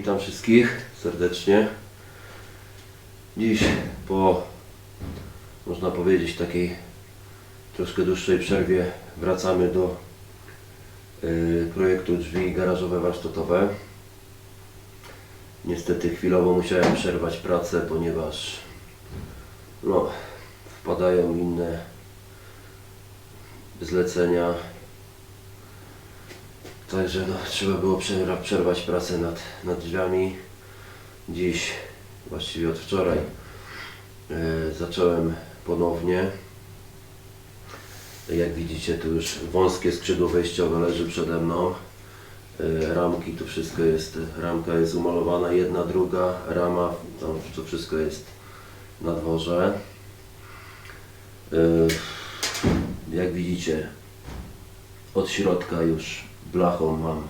witam wszystkich serdecznie. Dziś po, można powiedzieć, takiej troszkę dłuższej przerwie wracamy do y, projektu drzwi garażowe warsztatowe. Niestety chwilowo musiałem przerwać pracę, ponieważ no, wpadają inne zlecenia. Także no, trzeba było przerwa- przerwać pracę nad, nad drzwiami. Dziś, właściwie od wczoraj, e, zacząłem ponownie. Jak widzicie, tu już wąskie skrzydło wejściowe leży przede mną. E, ramki, tu wszystko jest, ramka jest umalowana, jedna, druga, rama, tam to wszystko jest na dworze. E, jak widzicie, od środka już blachą mam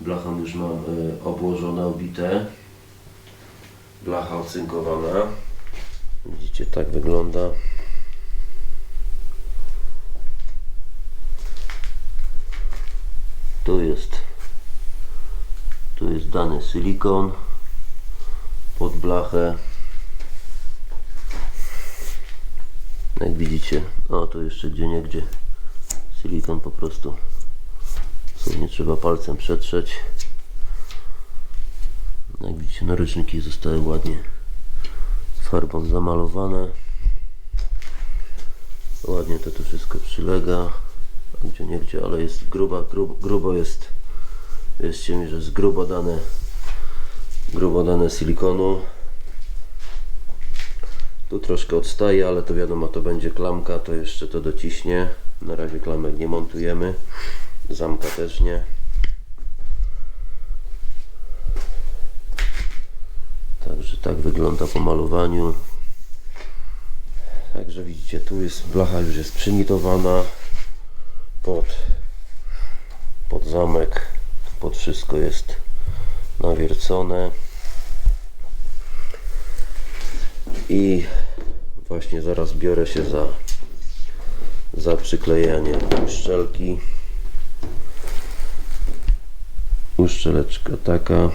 blachą już mam y, obłożone, obite. Blacha ocynkowana. Widzicie tak wygląda. Tu jest tu jest dany silikon pod blachę. Jak widzicie o tu jeszcze gdzie niegdzie silikon po prostu nie trzeba palcem przetrzeć. Jak widzicie naryczniki zostały ładnie farbą zamalowane. Ładnie to tu wszystko przylega. Gdzie nie gdzie, ale jest gruba, grub, grubo jest wierzcie mi, że jest grubo dane grubo dane silikonu. Tu troszkę odstaje, ale to wiadomo, to będzie klamka, to jeszcze to dociśnie. Na razie klamek nie montujemy. Zamka też nie. Także tak wygląda po malowaniu. Także widzicie, tu jest blacha już jest przynitowana pod, pod zamek. Pod wszystko jest nawiercone. i właśnie zaraz biorę się za za przyklejanie uszczelki. Uszczeleczka taka.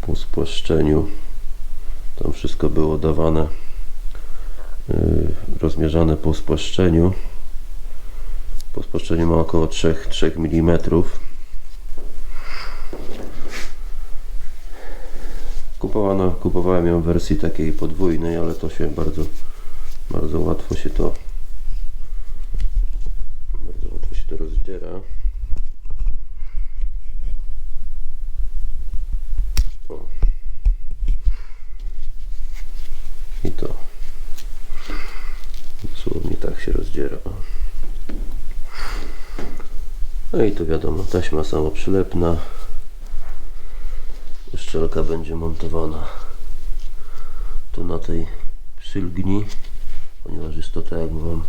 Po spłaszczeniu tam wszystko było dawane yy, rozmierzane po spłaszczeniu. Po spłaszczeniu ma około 3, 3 mm Kupowano, kupowałem ją w wersji takiej podwójnej, ale to się bardzo, bardzo łatwo się to bardzo łatwo się to rozdziera. O. I to dosłownie tak się rozdziera. No i tu wiadomo, taśma samoprzylepna szczelka będzie montowana tu na tej przylgni ponieważ jest to tak jak Wam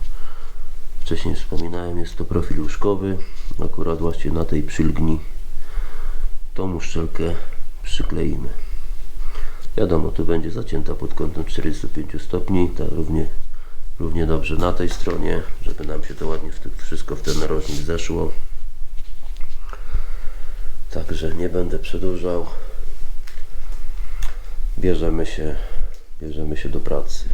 wcześniej wspominałem jest to profil łóżkowy. Akurat właśnie na tej przylgni tą uszczelkę przykleimy. Wiadomo tu będzie zacięta pod kątem 45 stopni tak równie, równie dobrze na tej stronie żeby nam się to ładnie w ty- wszystko w ten narożnik zeszło. Także nie będę przedłużał bierzemy się, bierzemy się do pracy.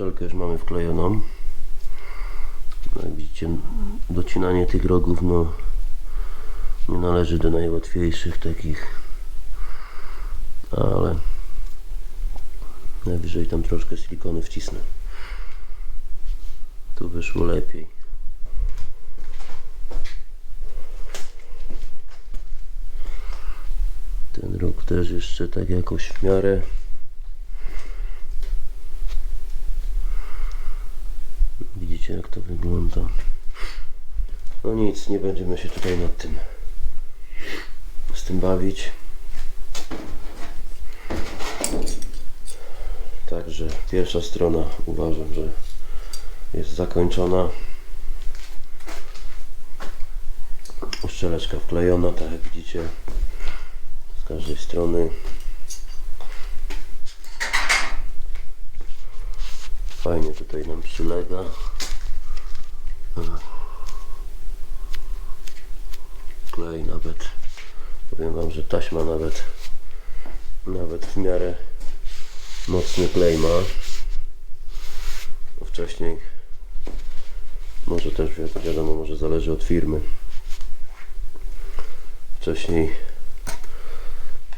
Szczelkę już mamy wklejoną. No Jak widzicie, docinanie tych rogów no, nie należy do najłatwiejszych takich, ale najwyżej tam troszkę silikonu wcisnę. Tu wyszło lepiej. Ten róg też jeszcze tak jakoś w miarę. Widzicie jak to wygląda. No nic, nie będziemy się tutaj nad tym z tym bawić. Także pierwsza strona uważam, że jest zakończona. Uszczeleczka wklejona, tak jak widzicie z każdej strony. Fajnie tutaj nam przylega. Klej nawet. Powiem Wam, że taśma nawet nawet w miarę mocny klej ma. Wcześniej może też wi- wiadomo, może zależy od firmy. Wcześniej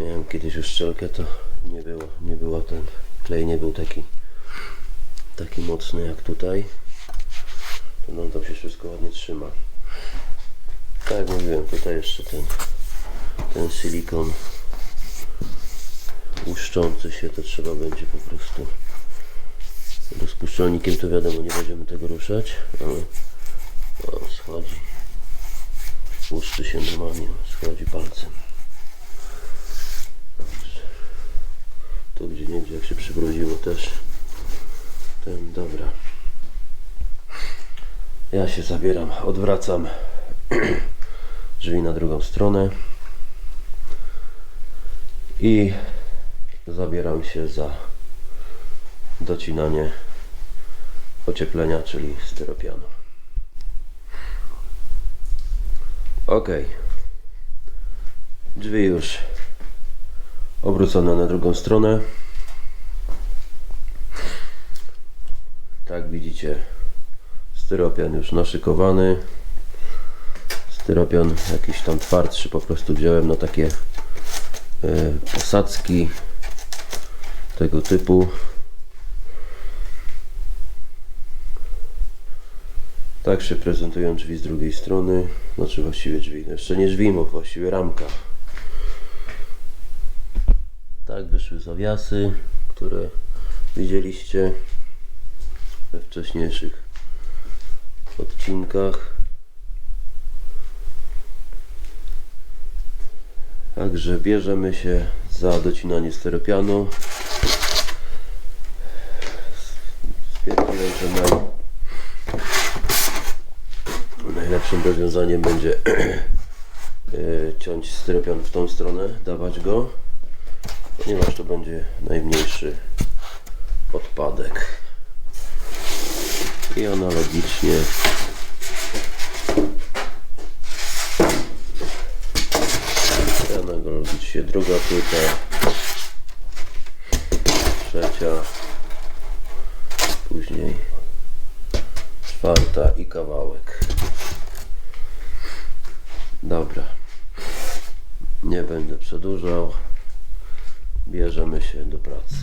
miałem kiedyś uszczelkę, to nie było, nie była ten klej nie był taki taki mocny jak tutaj. To nam tam się wszystko ładnie trzyma. Tak jak mówiłem, tutaj jeszcze ten ten silikon łuszczący się, to trzeba będzie po prostu rozpuszczalnikiem to wiadomo, nie będziemy tego ruszać, ale o, schodzi. Łuszczy się normalnie, schodzi palcem. Tu gdzie nie gdzie jak się przybrudziło też. Ten, dobra ja się zabieram, odwracam drzwi na drugą stronę i zabieram się za docinanie ocieplenia, czyli styropianu. Ok. Drzwi już obrócone na drugą stronę. Tak widzicie, styropian już naszykowany. Styropian jakiś tam twardszy, po prostu wziąłem na takie e, posadzki tego typu. Tak się prezentują drzwi z drugiej strony. Znaczy właściwie drzwi, no jeszcze nie drzwi, bo właściwie ramka. Tak wyszły zawiasy, które widzieliście we wcześniejszych odcinkach. Także bierzemy się za docinanie steropianu. Stwierdziłem, że naj... najlepszym rozwiązaniem będzie e, ciąć styropian w tą stronę, dawać go, ponieważ to będzie najmniejszy odpadek. I analogicznie. Analogicznie. Druga płyta, trzecia, później. Czwarta i kawałek. Dobra, nie będę przedłużał, bierzemy się do pracy.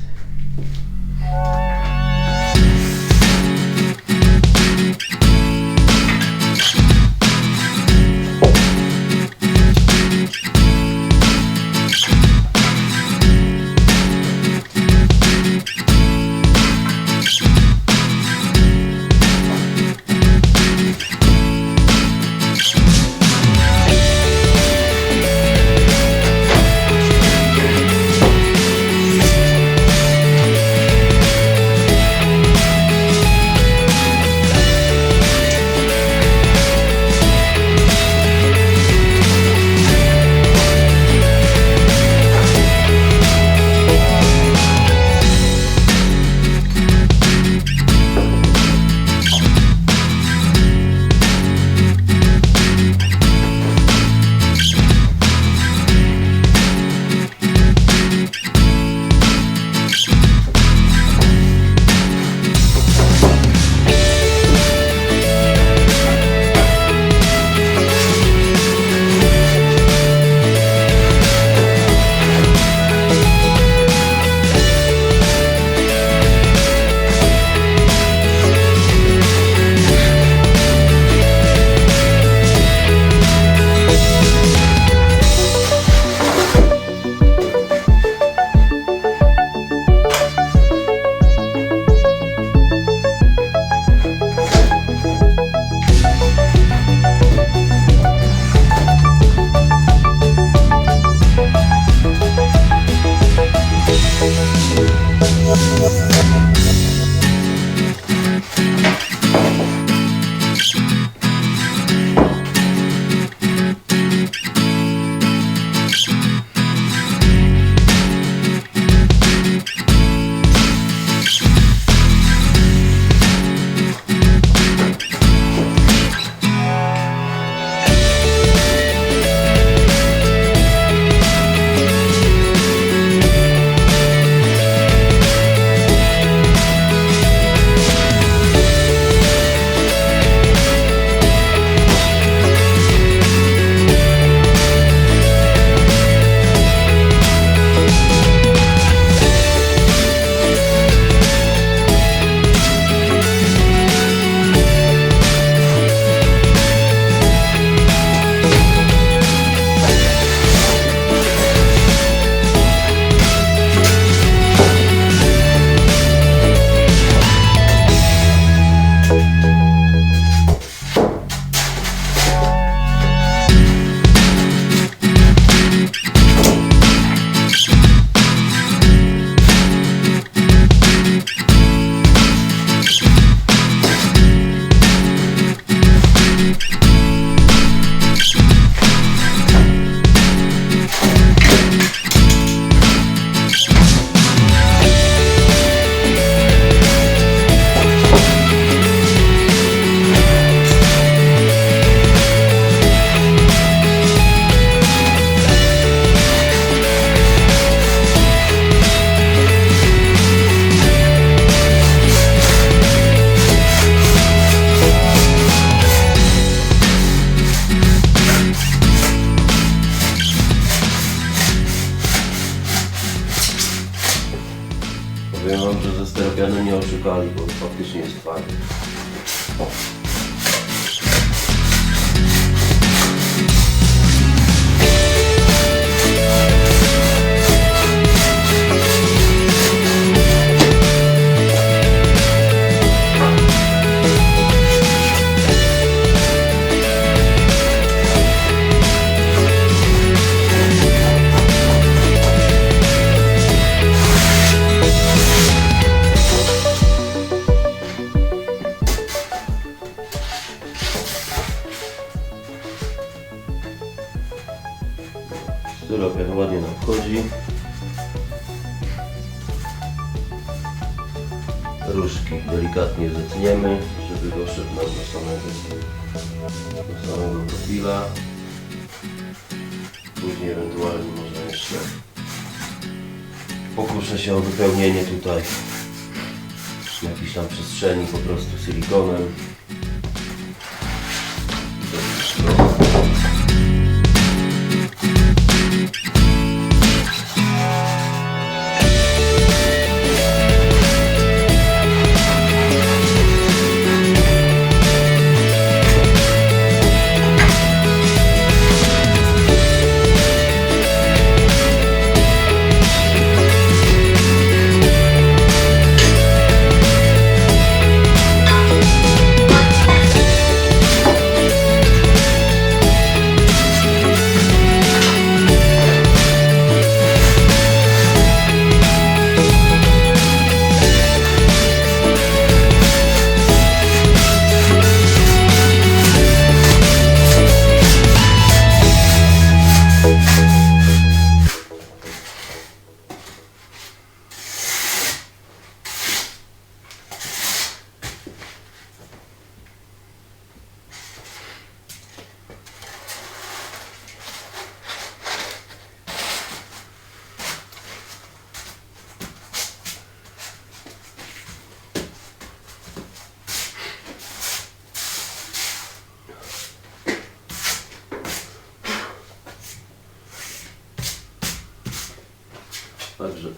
Po prostu silikonem.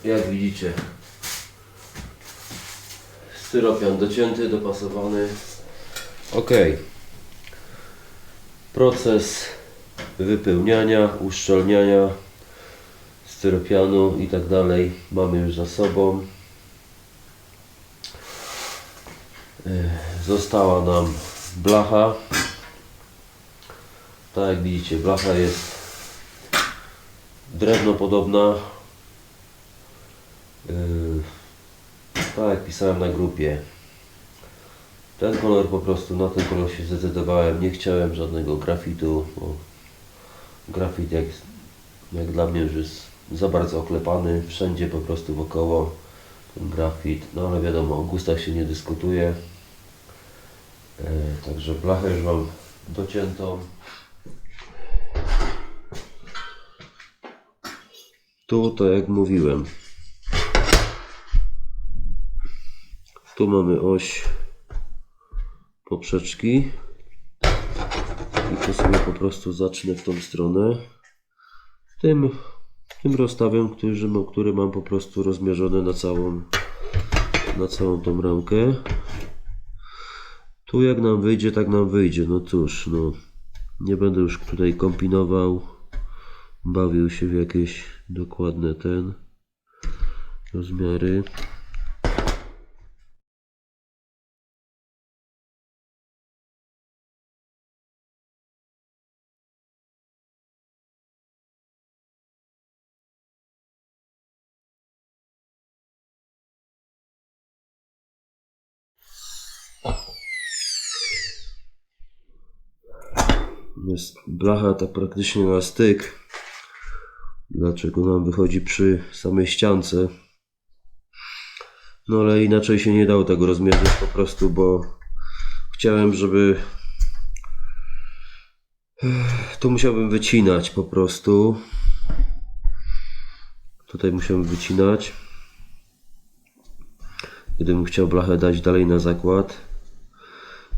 Jak widzicie styropian docięty, dopasowany. Ok. Proces wypełniania, uszczelniania styropianu i tak dalej mamy już za sobą. E, Została nam blacha. Tak jak widzicie, blacha jest drewno podobna, Yy, tak jak pisałem na grupie. Ten kolor po prostu, na ten kolor się zdecydowałem. Nie chciałem żadnego grafitu, bo grafit jak, jak dla mnie już jest za bardzo oklepany. Wszędzie po prostu wokoło ten grafit. No ale wiadomo, o gustach się nie dyskutuje. Yy, także blachę już mam dociętą. Tu to jak mówiłem, Tu mamy oś poprzeczki i to sobie po prostu zacznę w tą stronę. Tym, tym rozstawem, który, który mam po prostu rozmierzone na całą, na całą tą ramkę. Tu jak nam wyjdzie, tak nam wyjdzie. No cóż, no nie będę już tutaj kombinował, bawił się w jakieś dokładne ten rozmiary. Jest blacha tak praktycznie na styk. Dlaczego nam wychodzi przy samej ściance? No ale inaczej się nie dało tego rozmierzyć po prostu, bo chciałem, żeby tu musiałbym wycinać po prostu. Tutaj musiałem wycinać. Gdybym chciał blachę dać dalej na zakład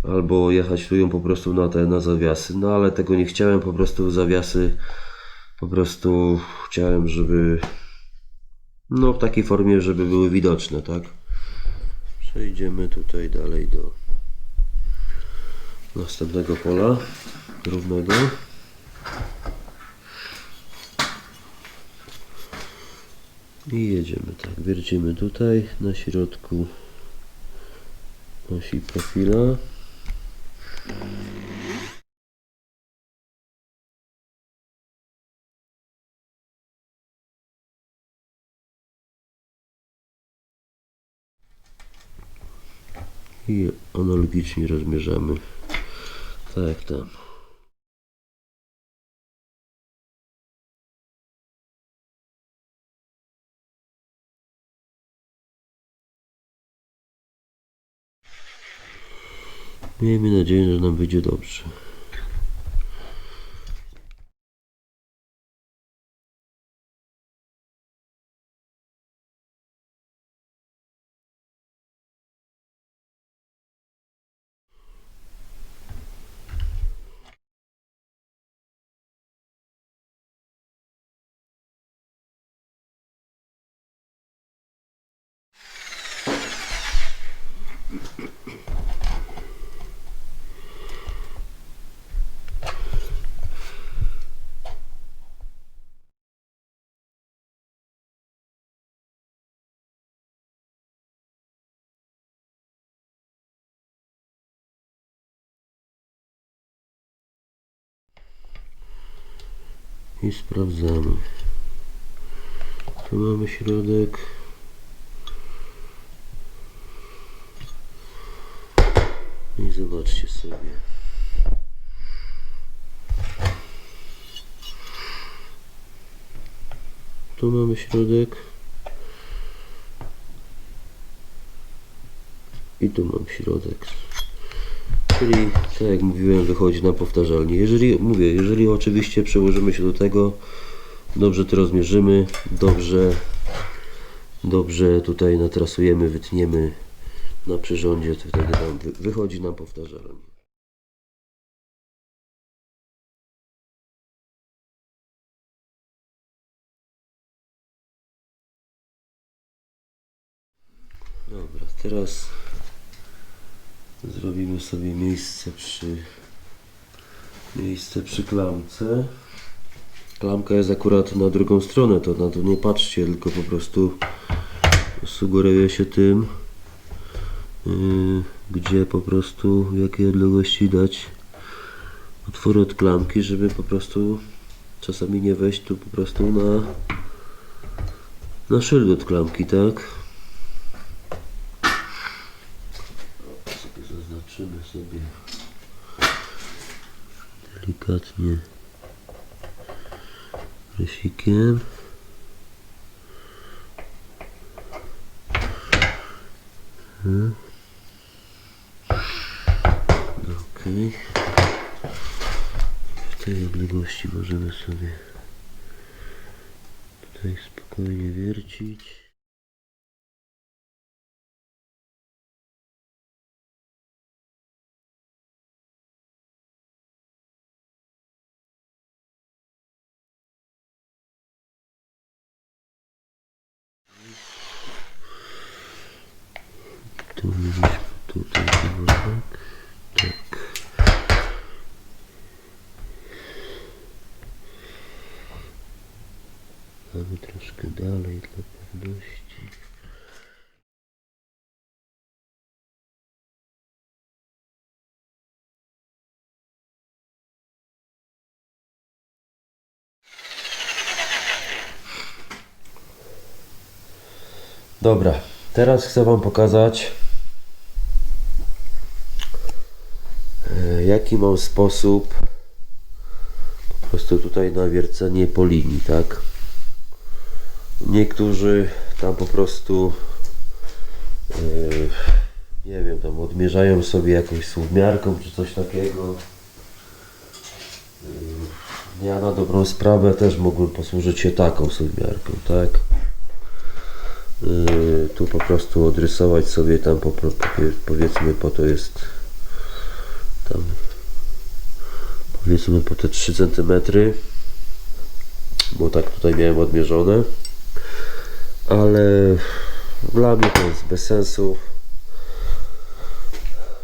albo jechać tu ją po prostu na te na zawiasy. No ale tego nie chciałem, po prostu zawiasy po prostu chciałem, żeby no w takiej formie, żeby były widoczne, tak? Przejdziemy tutaj dalej do następnego pola równego. I jedziemy tak, wiercimy tutaj na środku osi profila. I analogicznie rozmierzamy tak tam. Miejmy nadzieję, że nam wyjdzie dobrze. I sprawdzamy. Tu mamy środek. I zobaczcie sobie. Tu mamy środek. I tu mam środek. Czyli, tak jak mówiłem, wychodzi na powtarzalnie. Jeżeli, mówię, jeżeli oczywiście przełożymy się do tego, dobrze to rozmierzymy, dobrze, dobrze tutaj natrasujemy, wytniemy na przyrządzie, to wtedy nam wy, wychodzi nam powtarzalnie. Dobra, teraz zrobimy sobie miejsce przy miejsce przy klamce. Klamka jest akurat na drugą stronę, to na to nie patrzcie, tylko po prostu sugeruję się tym, yy, gdzie po prostu w jakiej odległości dać otwory od klamki, żeby po prostu czasami nie wejść tu po prostu na na szyld od klamki, tak? sobie zaznaczymy sobie delikatnie rysikiem. Hmm. Ok. W tej odległości możemy sobie tutaj spokojnie wiercić. Tu mieliśmy tutaj chyba tak. Tak. Mamy troszkę dalej pewności. Dobra, teraz chcę Wam pokazać e, jaki mam sposób po prostu tutaj na wiercenie po linii, tak? Niektórzy tam po prostu e, nie wiem, tam odmierzają sobie jakąś słowmiarką czy coś takiego. E, Ja na dobrą sprawę też mógłbym posłużyć się taką słowmiarką, tak? Yy, tu po prostu odrysować sobie tam po, po, powie- powiedzmy po to jest tam powiedzmy po te 3 cm bo tak tutaj miałem odmierzone ale dla mnie to jest bez sensu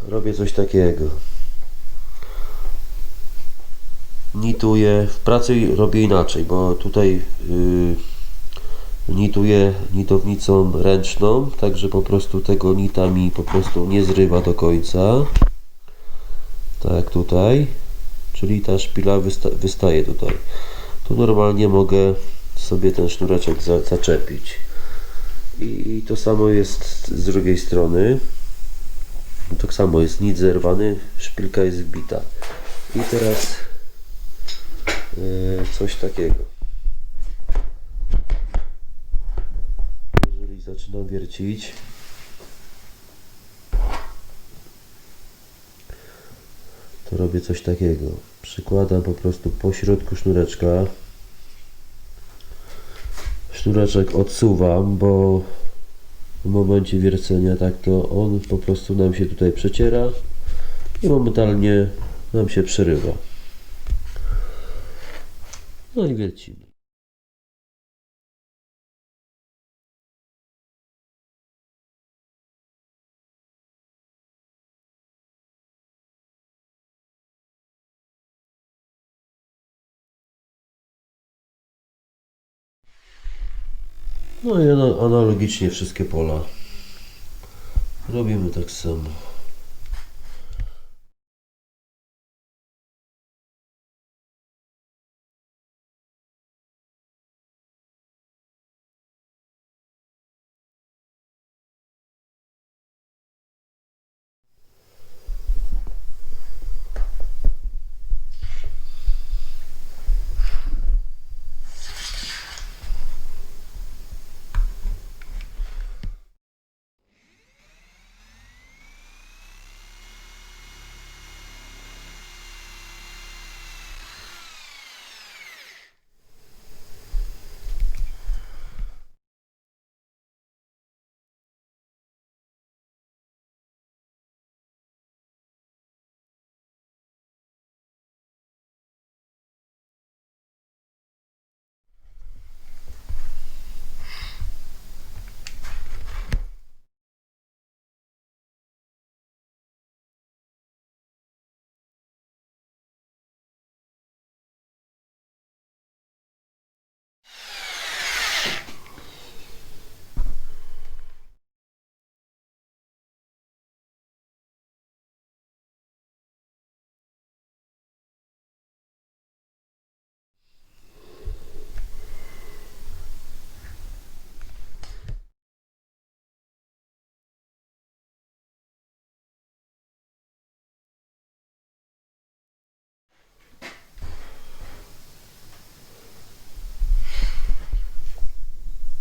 robię coś takiego. Nituję, w pracy robię inaczej, bo tutaj yy, nituję nitownicą ręczną, tak że po prostu tego nita mi po prostu nie zrywa do końca. Tak tutaj, czyli ta szpila wysta wystaje tutaj. Tu normalnie mogę sobie ten sznureczek za zaczepić. I, to samo jest z drugiej strony. Tak samo jest nic zerwany, szpilka jest wbita. I teraz yy, coś takiego. Jeżeli zaczynam wiercić, to robię coś takiego. Przykładam po prostu po środku sznureczka. Sznureczek odsuwam, bo w momencie wiercenia tak to on po prostu nam się tutaj przeciera i momentalnie nam się przerywa. No i wiercimy. No i ana- analogicznie wszystkie pola. Robimy tak samo.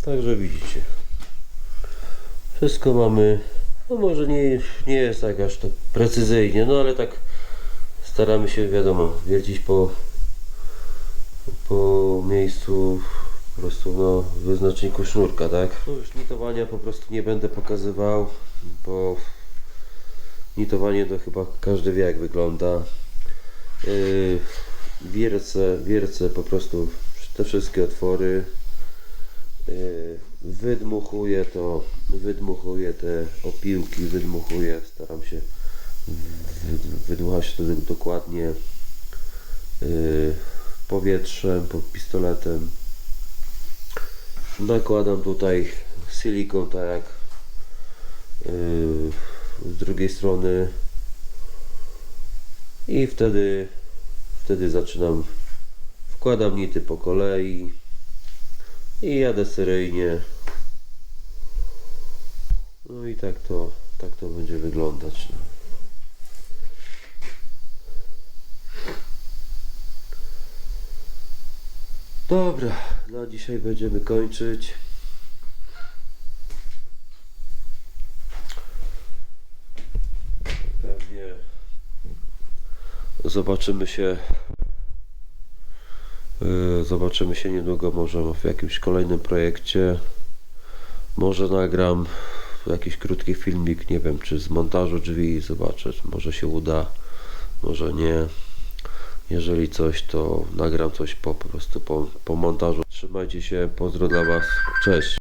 Także widzicie. Wszystko mamy. No może nie, nie jest tak aż tak precyzyjnie, no ale tak staramy się wiadomo wiercić po, po miejscu po prostu no, wyznaczniku sznurka, tak? No już nitowania po prostu nie będę pokazywał, bo nitowanie to chyba każdy wie jak wygląda. Yy, wiercę, wiercę po prostu te wszystkie otwory. Yy, wydmuchuję to, wydmuchuję te opiłki, wydmuchuję, staram się wy- wydmuchać to dokładnie yy, powietrzem, pod pistoletem. Nakładam tutaj silikon, tak jak yy, z drugiej strony i wtedy wtedy zaczynam wkładam nity po kolei i jadę seryjnie no i tak to tak to będzie wyglądać no. dobra na dzisiaj będziemy kończyć pewnie zobaczymy się Zobaczymy się niedługo może w jakimś kolejnym projekcie. Może nagram jakiś krótki filmik, nie wiem, czy z montażu drzwi, zobaczę, może się uda, może nie. Jeżeli coś, to nagram coś po, po prostu po, po montażu. Trzymajcie się, pozdro dla Was, cześć.